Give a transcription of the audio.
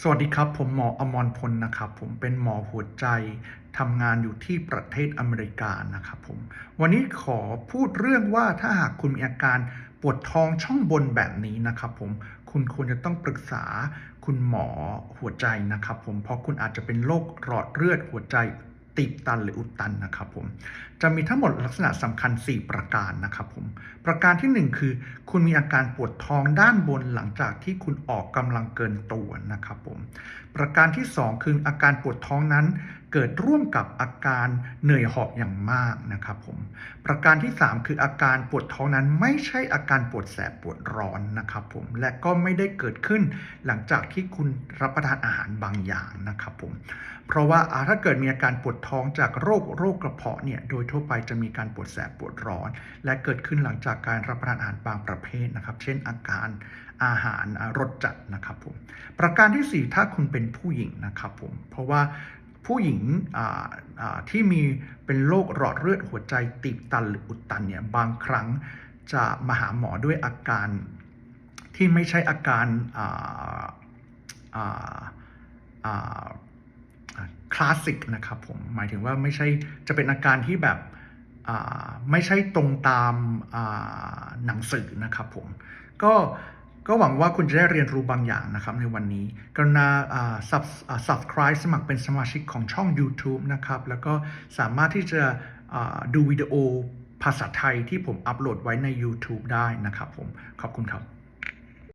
สวัสดีครับ ผมหมออมรพลนะครับ ผมเป็นหมอหัวใจทำงานอยู่ที่ประเทศอเมริกานะครับผม วันนี้ขอพูดเรื่องว่าถ้าหากคุณมีอาการปวดท้องช่องบนแบบนี้นะครับผมคุณควรจะต้องปรึกษาคุณหมอหัวใจนะครับผมเพราะคุณอาจจะเป็นโรคหลอดเลือดหัวใจ ตีบตันหรืออุดตันนะครับผมจะมีทั้งหมดลักษณะสำคัญ 4 ประการนะครับผมประการที่ 1 คือ คุณมีอาการปวดท้องด้านบนหลังจากที่คุณออกกำลังเกินตัวนะครับผมประการที่ 2 คืออาการปวดท้องนั้น เกิดร่วมกับอาการเหนื่อยหอบอย่างมากนะครับผมประการที่ 3 คืออาการปวดท้องนั้นไม่ใช่อาการปวดแสบปวดร้อนนะครับผมและก็ไม่ได้เกิดขึ้นหลังจากที่คุณรับประทานอาหารบางอย่างนะครับผมเพราะว่าถ้าเกิดมีอาการปวดท้องจากโรคโรคกระเพาะเนี่ยโดยทั่วไปจะมีการปวดแสบปวดร้อน และเกิดขึ้นหลังจากการรับประทานอาหารบางประเภทนะครับ เช่นอาการอาหารรสจัดนะครับผมประการที่ 4 ถ้าคุณเป็นผู้หญิงนะครับผมเพราะว่า ผู้หญิงที่มีเป็นโรคหลอดเลือดหัวใจตีบตันหรืออุดตันเนี่ยบางครั้งจะมาหาหมอด้วยอาการที่ไม่ใช่อาการคลาสสิกนะครับผมหมายถึงว่าไม่ใช่จะเป็นอาการที่แบบไม่ใช่ตรงตามหนังสือนะครับผมก็ ก็หวังว่าคุณจะได้เรียนรู้บางอย่างนะครับในวันนี้ กรุณา sub subscribe สมัครเป็นสมาชิกของช่อง YouTube นะครับ แล้วก็สามารถที่จะดูวิดีโอภาษาไทยที่ผมอัปโหลดไว้ใน YouTube ได้นะครับผม ขอบคุณครับ